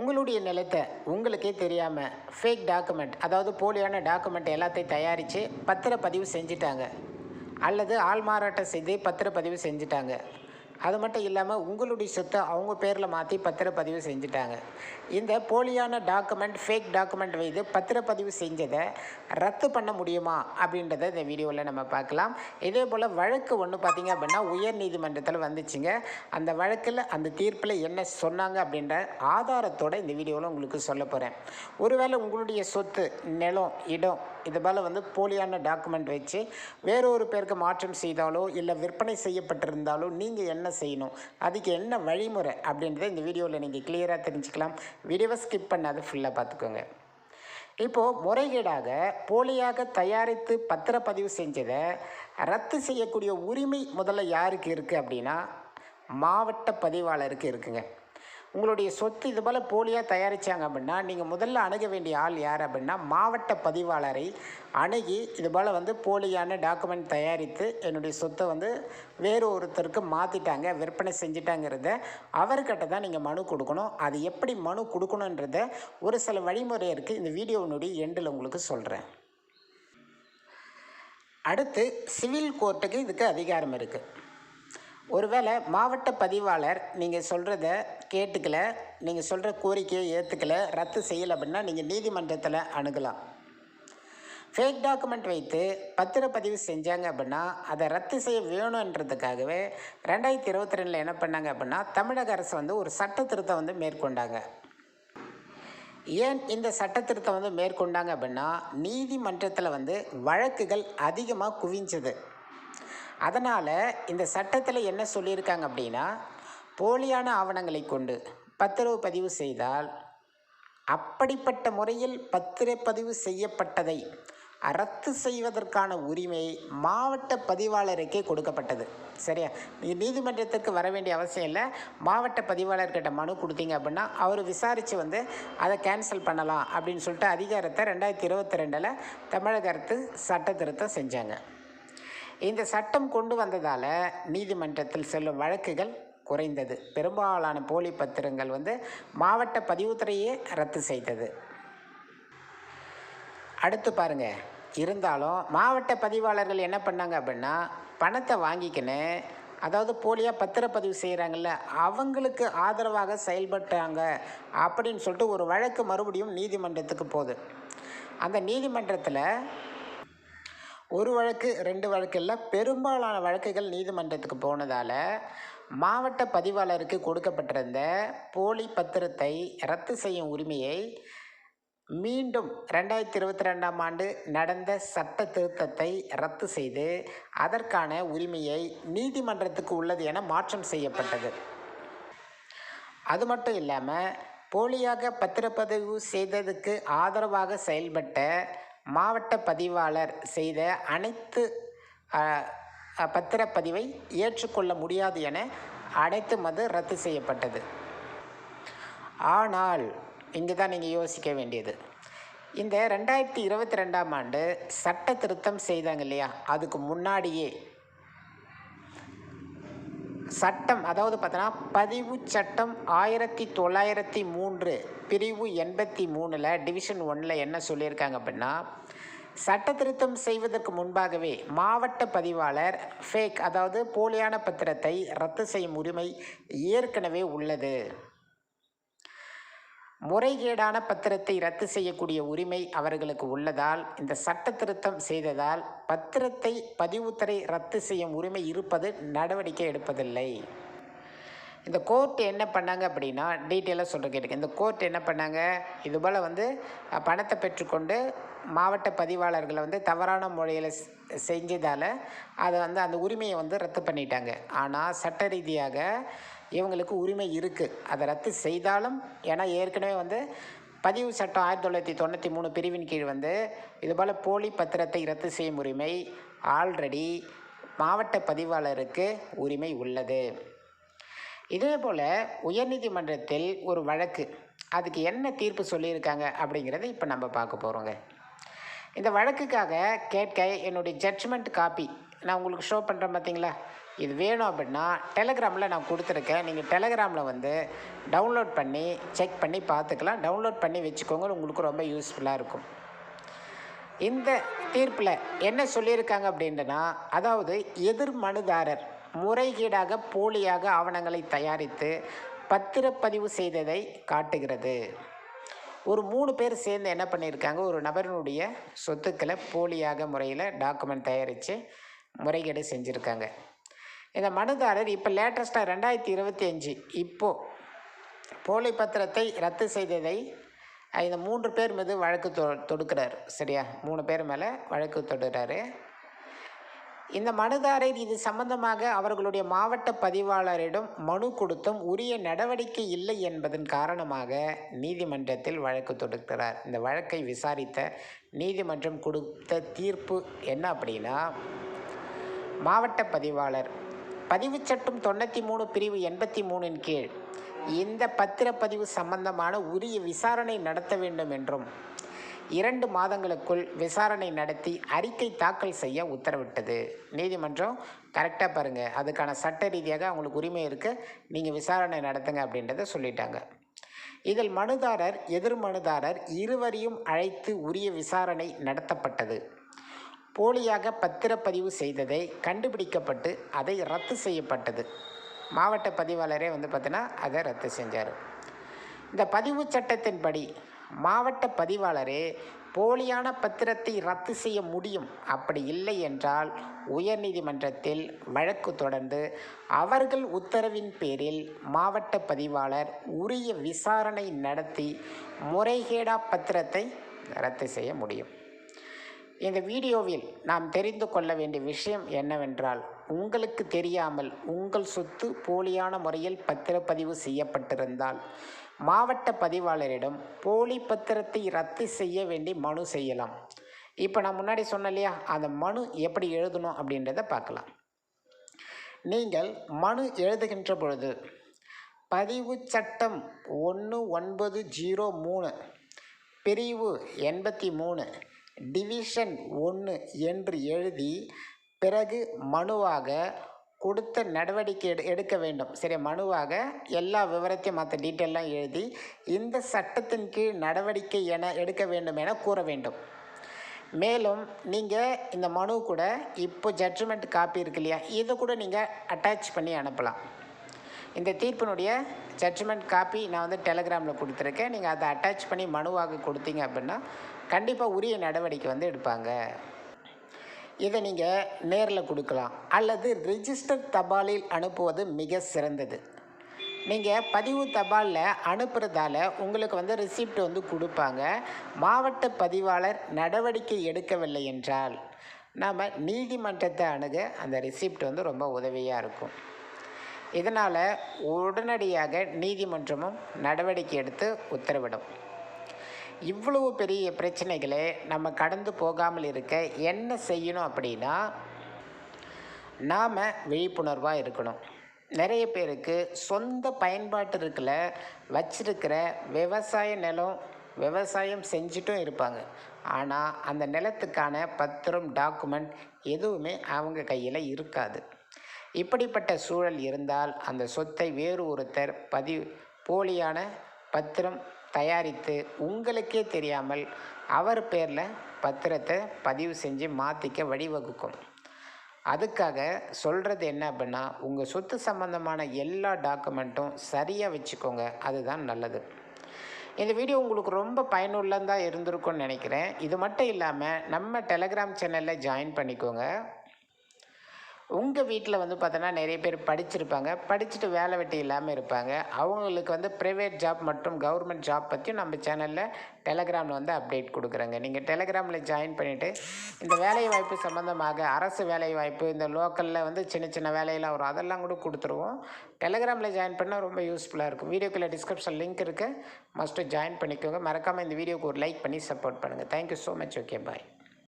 உங்களுடைய நிலத்தை உங்களுக்கே தெரியாமல் ஃபேக் டாக்குமெண்ட் அதாவது போலியான டாக்குமெண்ட் எல்லாத்தையும் தயாரித்து பத்திரப்பதிவு செஞ்சிட்டாங்க. அல்லது ஆள்மாறாட்டம் செய்து பத்திரப்பதிவு செஞ்சிட்டாங்க. அது மட்டும் இல்லாமல் உங்களுடைய சொத்தை அவங்க பேரில் மாற்றி பத்திரப்பதிவு செஞ்சுட்டாங்க. இந்த போலியான டாக்குமெண்ட் ஃபேக் டாக்குமெண்ட் வைத்து பத்திரப்பதிவு செஞ்சதை ரத்து பண்ண முடியுமா அப்படின்றத இந்த வீடியோவில் நம்ம பார்க்கலாம். இதே போல் வழக்கு ஒன்று பார்த்தீங்க அப்படின்னா உயர் நீதிமன்றத்தில் வந்துச்சுங்க. அந்த வழக்கில் அந்த தீர்ப்பில் என்ன சொன்னாங்க அப்படின்ற ஆதாரத்தோடு இந்த வீடியோவில் உங்களுக்கு சொல்ல போகிறேன் ஒருவேளை உங்களுடைய சொத்து நிலம் இடம் இது போல் வந்து போலியான டாக்குமெண்ட் வச்சு வேறொரு பேருக்கு மாற்றம் செய்தாலோ இல்லை விற்பனை செய்யப்பட்டிருந்தாலோ நீங்கள் என்ன செய்யணும்? அதுக்கு என்ன வழிமுறை? அப்படின்றத இந்த வீடியோவில் நீங்கள் கிளியராக தெரிஞ்சுக்கலாம். வீடியோவை ஸ்கிப் பண்ணாத ஃபுல்லாக பார்த்துக்கோங்க இப்போது முறைகேடாக போலியாக தயாரித்து பத்திரப்பதிவு செஞ்சதை ரத்து செய்யக்கூடிய உரிமை முதல்ல யாருக்கு இருக்குது அப்படின்னா மாவட்ட பதிவாளருக்கு இருக்குங்க. உங்களுடைய சொத்து இது போல் போலியாக தயாரித்தாங்க அப்படின்னா நீங்கள் முதல்ல அணுக வேண்டிய ஆள் யார் அப்படின்னா மாவட்ட பதிவாளரை அணுகி இது போல் வந்து போலியான டாக்குமெண்ட் தயாரித்து என்னுடைய சொத்தை வந்து வேறு ஒருத்தருக்கு மாற்றிட்டாங்க விற்பனை செஞ்சிட்டாங்கிறத அவர்கிட்ட தான் நீங்கள் மனு கொடுக்கணும். அது எப்படி மனு கொடுக்கணுன்றத ஒரு சில வழிமுறை இருக்குது இந்த வீடியோனுடைய எண்டில் உங்களுக்கு சொல்கிறேன் அடுத்து சிவில் கோர்ட்டுக்கு இதுக்கு அதிகாரம் இருக்குது ஒருவேளை மாவட்ட பதிவாளர் நீங்கள் சொல்கிறத கேட்டுக்கல நீங்கள் சொல்கிற கோரிக்கையை ஏற்றுக்கல ரத்து செய்யலை அப்படின்னா நீங்கள் நீதிமன்றத்தில் அணுகலாம். ஃபேக் டாக்குமெண்ட் வைத்து பத்திரப்பதிவு செஞ்சாங்க அப்படின்னா அதை ரத்து செய்ய வேணுன்றதுக்காகவே ரெண்டாயிரத்தி இருபத்தி ரெண்டில் என்ன பண்ணாங்க அப்படின்னா தமிழக அரசு வந்து ஒரு சட்ட திருத்தம் வந்து மேற்கொண்டாங்க. ஏன் இந்த சட்ட திருத்தம் வந்து மேற்கொண்டாங்க அப்படின்னா நீதிமன்றத்தில் வந்து வழக்குகள் அதிகமாக குவிஞ்சது. அதனால் இந்த சட்டத்தில் என்ன சொல்லியிருக்காங்க அப்படின்னா போலியான ஆவணங்களை கொண்டு பத்திரவு பதிவு செய்தால் அப்படிப்பட்ட முறையில் பத்திரப்பதிவு செய்யப்பட்டதை ரத்து செய்வதற்கான உரிமை மாவட்ட பதிவாளருக்கே கொடுக்கப்பட்டது. சரியா? நீங்கள் நீதிமன்றத்திற்கு வர வேண்டிய அவசியம் இல்லை. மாவட்ட பதிவாளர்கிட்ட மனு கொடுத்தீங்க அப்படின்னா அவர் விசாரித்து வந்து அதை கேன்சல் பண்ணலாம் அப்படின்னு சொல்லிட்டு அதிகாரத்தை ரெண்டாயிரத்தி இருபத்தி ரெண்டில் தமிழக அரசு சட்ட திருத்தம் செஞ்சாங்க. இந்த சட்டம் கொண்டு வந்ததால் நீதிமன்றத்தில் செல்லும் வழக்குகள் குறைந்தது. பெரும்பாலான போலி பத்திரங்கள் வந்து மாவட்ட பதிவுத்துறையே ரத்து செய்தது. அடுத்து பாருங்க. இருந்தாலும் மாவட்ட பதிவாளர்கள் என்ன பண்ணாங்க அப்படின்னா பணத்தை வாங்கிக்கின்னு அதாவது போலியாக பத்திரப்பதிவு செய்கிறாங்கல்ல அவங்களுக்கு ஆதரவாக செயல்பட்டாங்க அப்படின்னு சொல்லிட்டு ஒரு வழக்கு மறுபடியும் நீதிமன்றத்துக்கு போகுது. அந்த நீதிமன்றத்தில் ஒரு வழக்கு ரெண்டு வழக்கு இல்லை. பெரும்பாலான வழக்குகள் நீதிமன்றத்துக்கு போனதால் மாவட்ட பதிவாளருக்கு கொடுக்கப்பட்டிருந்த போலி பத்திரத்தை ரத்து செய்யும் உரிமையை மீண்டும் ரெண்டாயிரத்தி இருபத்தி ரெண்டாம் ஆண்டு நடந்த சட்ட திருத்தத்தை ரத்து செய்து அதற்கான உரிமையை நீதிமன்றத்துக்கு உள்ளது என மாற்றம் செய்யப்பட்டது. அது மட்டும் இல்லாமல் போலியாக பத்திரப்பதிவு செய்ததுக்கு ஆதரவாக செயல்பட்ட மாவட்ட பதிவாளர் செய்த அனைத்து பத்திரப்பதிவை ஏற்றுக்கொள்ள முடியாது என அனைத்து மது ரத்து செய்யப்பட்டது. ஆனால் இங்கே தான் நீங்கள் யோசிக்க வேண்டியது. இந்த ரெண்டாயிரத்தி இருபத்தி ரெண்டாம் ஆண்டு சட்ட திருத்தம் செய்தாங்க இல்லையா? அதுக்கு முன்னாடியே சட்டம் அதாவது பார்த்தோன்னா பதிவு சட்டம் ஆயிரத்தி தொள்ளாயிரத்தி மூன்று பிரிவு எண்பத்தி மூணில் டிவிஷன் ஒன்றில் என்ன சொல்லியிருக்காங்க அப்படின்னா சட்ட திருத்தம் செய்வதற்கு முன்பாகவே மாவட்ட பதிவாளர் ஃபேக் அதாவது போலியான பத்திரத்தை ரத்து செய்யும் உரிமை ஏற்கனவே உள்ளது. முறைகேடான பத்திரத்தை ரத்து செய்யக்கூடிய உரிமை அவர்களுக்கு உள்ளதால் இந்த சட்ட திருத்தம் செய்ததால் பத்திரத்தை பதிவுத்துறை ரத்து செய்யும் உரிமை இருப்பது நடவடிக்கை எடுப்பதில்லை. இந்த கோர்ட் என்ன பண்ணாங்க அப்படின்னா டீட்டெயிலாக சொல்கிற கேட்டுக்க இந்த கோர்ட் என்ன பண்ணாங்க? இதுபோல் வந்து பணத்தை பெற்றுக்கொண்டு மாவட்ட பதிவாளர்களை வந்து தவறான முறையில் செஞ்சதால் அதை வந்து அந்த உரிமையை வந்து ரத்து பண்ணிட்டாங்க. ஆனால் சட்ட ரீதியாக இவங்களுக்கு உரிமை இருக்குது அதை ரத்து செய்தாலும் ஏன்னா ஏற்கனவே வந்து பதிவு சட்டம் ஆயிரத்தி தொள்ளாயிரத்தி தொண்ணூற்றி மூணு பிரிவின் கீழ் வந்து இதுபோல் போலி பத்திரத்தை ரத்து செய்யும் உரிமை ஆல்ரெடி மாவட்ட பதிவாளருக்கு உரிமை உள்ளது. இதே போல் உயர்நீதிமன்றத்தில் ஒரு வழக்கு. அதுக்கு என்ன தீர்ப்பு சொல்லியிருக்காங்க அப்படிங்கிறத இப்போ நம்ம பார்க்க போகிறோங்க இந்த வழக்குக்காக கேட்க என்னுடைய ஜட்ஜ்மெண்ட் காப்பி நான் உங்களுக்கு ஷோ பண்ணுறேன் பார்த்தீங்களா இது வேணும் அப்படின்னா டெலகிராமில் நான் கொடுத்துருக்கேன். நீங்கள் டெலகிராமில் வந்து டவுன்லோட் பண்ணி செக் பண்ணி பார்த்துக்கலாம். டவுன்லோட் பண்ணி வச்சுக்கோங்க. உங்களுக்கு ரொம்ப யூஸ்ஃபுல்லாக இருக்கும். இந்த தீர்ப்பில் என்ன சொல்லியிருக்காங்க அப்படின்னா அதாவது எதிர் மனுதாரர் முறைகேடாக போலியாக ஆவணங்களை தயாரித்து பத்திரப்பதிவு செய்ததை காட்டுகிறது. ஒரு மூணு பேர் சேர்ந்து என்ன பண்ணியிருக்காங்க? ஒரு நபரினுடைய சொத்துக்களை போலியாக முறையில் டாக்குமெண்ட் தயாரித்து முறைகேடு செஞ்சுருக்காங்க. இந்த மனுதாரர் இப்போ லேட்டஸ்ட்டாக ரெண்டாயிரத்தி இருபத்தி அஞ்சு இப்போது போலி பத்திரத்தை ரத்து செய்ததை இந்த மூன்று பேர் மீது வழக்கு தொ தொடுக்கிறார். சரியா? மூணு பேர் மேலே வழக்கு தொடுறாரு. இந்த மனுதாரர் இது சம்பந்தமாக அவர்களுடைய மாவட்ட பதிவாளரிடம் மனு கொடுத்தும் உரிய நடவடிக்கை இல்லை என்பதன் காரணமாக நீதிமன்றத்தில் வழக்கு தொடுக்கிறார். இந்த வழக்கை விசாரித்த நீதிமன்றம் கொடுத்த தீர்ப்பு என்ன அப்படின்னா மாவட்ட பதிவாளர் பதிவுச் சட்டம் தொண்ணூற்றி மூணு பிரிவு எண்பத்தி மூணின் கீழ் இந்த பத்திரப்பதிவு சம்பந்தமான உரிய விசாரணை நடத்த வேண்டும் என்றும் இரண்டு மாதங்களுக்குள் விசாரணை நடத்தி அறிக்கை தாக்கல் செய்ய உத்தரவிட்டது. நீதிமன்றம் கரெக்டாக பாருங்கள் அதுக்கான சட்ட ரீதியாக அவங்களுக்கு உரிமை இருக்குது நீங்கள் விசாரணை நடத்துங்க அப்படின்றத சொல்லிட்டாங்க. இதில் மனுதாரர் எதிர் மனுதாரர் இருவரையும் அழைத்து உரிய விசாரணை நடத்தப்பட்டது. போலியாக பத்திரப்பதிவு செய்ததை கண்டுபிடிக்கப்பட்டு அதை ரத்து செய்யப்பட்டது. மாவட்ட பதிவாளரே வந்து பார்த்தீங்கன்னா அதை ரத்து செஞ்சார். இந்த பதிவு சட்டத்தின்படி மாவட்ட பதிவாளரே போலியான பத்திரத்தை ரத்து செய்ய முடியும். அப்படி இல்லை என்றால் உயர்நீதிமன்றத்தில் வழக்கு தொடர்ந்து அவர்கள் உத்தரவின் பேரில் மாவட்ட பதிவாளர் உரிய விசாரணை நடத்தி முறைகேடா பத்திரத்தை ரத்து செய்ய முடியும். இந்த வீடியோவில் நாம் தெரிந்து கொள்ள வேண்டிய விஷயம் என்னவென்றால் உங்களுக்கு தெரியாமல் உங்கள் சொத்து போலியான முறையில் பத்திரப்பதிவு செய்யப்பட்டிருந்தால் மாவட்ட பதிவாளரிடம் போலி பத்திரத்தை ரத்து செய்ய வேண்டி மனு செய்யலாம். இப்போ நான் முன்னாடி சொன்னேன் இல்லையா அந்த மனு எப்படி எழுதணும் அப்படின்றத பார்க்கலாம். நீங்கள் மனு எழுதுகின்ற பொழுது பதிவு சட்டம் ஒன்று ஒன்பது ஜீரோ மூணு பிரிவு எண்பத்தி மூணு டிவிஷன் ஒன்று என்று எழுதி பிறகு மனுவாக கொடுத்த நடவடிக்கை எடு எடுக்க வேண்டும். சரி மனுவாக எல்லா விவரத்தையும் மற்ற டீட்டெயிலாம் எழுதி இந்த சட்டத்தின் கீழ் நடவடிக்கை என எடுக்க வேண்டும் என கூற வேண்டும். மேலும் நீங்கள் இந்த மனு கூட இப்போ ஜட்ஜ்மெண்ட் காப்பி இருக்கு இல்லையா? இதை கூட நீங்கள் அட்டாச் பண்ணி அனுப்பலாம். இந்த தீர்ப்பினுடைய ஜட்ஜ்மெண்ட் காப்பி நான் வந்து டெலகிராமில் கொடுத்துருக்கேன். நீங்கள் அதை அட்டாச் பண்ணி மனுவாக கொடுத்தீங்க அப்படின்னா கண்டிப்பாக உரிய நடவடிக்கை வந்து எடுப்பாங்க. இதை நீங்கள் நேரில் கொடுக்கலாம். அல்லது ரிஜிஸ்டர் தபாலில் அனுப்புவது மிக சிறந்தது. நீங்கள் பதிவு தபாலில் அனுப்புகிறதால உங்களுக்கு வந்து ரிசிப்ட் வந்து கொடுப்பாங்க. மாவட்ட பதிவாளர் நடவடிக்கை எடுக்கவில்லை என்றால் நாம் நீதிமன்றத்தை அணுக அந்த ரிசிப்ட் வந்து ரொம்ப உதவியாக இருக்கும். இதனால் உடனடியாக நீதிமன்றமும் நடவடிக்கை எடுத்து உத்தரவிடும். இவ்வளவு பெரிய பிரச்சனைகளை நம்ம கடந்து போகாமல் இருக்க என்ன செய்யணும் அப்படின்னா நாம் விழிப்புணர்வாக இருக்கணும். நிறைய பேருக்கு சொந்த பயன்பாட்டிற்குல வச்சிருக்கிற விவசாய நிலம் விவசாயம் செஞ்சிட்டும் இருப்பாங்க. ஆனால் அந்த நிலத்துக்கான பத்திரம் டாக்குமெண்ட் எதுவுமே அவங்க கையில் இருக்காது. இப்படிப்பட்ட சூழல் இருந்தால் அந்த சொத்தை வேறு ஒருத்தர் பதிவு போலியான பத்திரம் தயாரித்து உங்களுக்கே தெரியாமல் அவர் பேரில் பத்திரத்தை பதிவு செஞ்சு மாற்றிக்க வழிவகுக்கும். அதுக்காக சொல்கிறது என்ன அப்படின்னா உங்கள் சொத்து சம்பந்தமான எல்லா டாக்குமெண்ட்டும் சரியாக வச்சுக்கோங்க. அதுதான் நல்லது. இந்த வீடியோ உங்களுக்கு ரொம்ப பயனுள்ளதாக இருந்திருக்கும்னு நினைக்கிறேன். இது மட்டும் இல்லாமல் நம்ம டெலகிராம் சேனலில் ஜாயின் பண்ணிக்கோங்க. உங்கள் வீட்டில் வந்து பார்த்தோன்னா நிறைய பேர் படிச்சிருப்பாங்க. படிச்சுட்டு வேலை வெட்டி இல்லாமல் இருப்பாங்க. அவங்களுக்கு வந்து ப்ரைவேட் ஜாப் மற்றும் கவர்மெண்ட் ஜாப் பற்றியும் நம்ம சேனலில் டெலகிராமில் வந்து அப்டேட் கொடுக்குறேங்க. நீங்கள் டெலகிராமில் ஜாயின் பண்ணிவிட்டு இந்த வேலை வாய்ப்பு சம்மந்தமாக அரசு வேலை வாய்ப்பு இந்த லோக்கலில் வந்து சின்ன சின்ன வேலையெல்லாம் வரும். அதெல்லாம் கூட கொடுத்துருவோம். டெலகிராமில் ஜாயின் பண்ணால் ரொம்ப யூஸ்ஃபுல்லாக இருக்கும். வீடியோக்குள்ளே டிஸ்கிரிப்ஷன் லிங்க் இருக்குது மஸ்ட்டு ஜாயின் பண்ணிக்கோங்க. மறக்காமல் இந்த வீடியோக்கு ஒரு லைக் பண்ணி சப்போர்ட் பண்ணுங்கள் thank you so much okay bye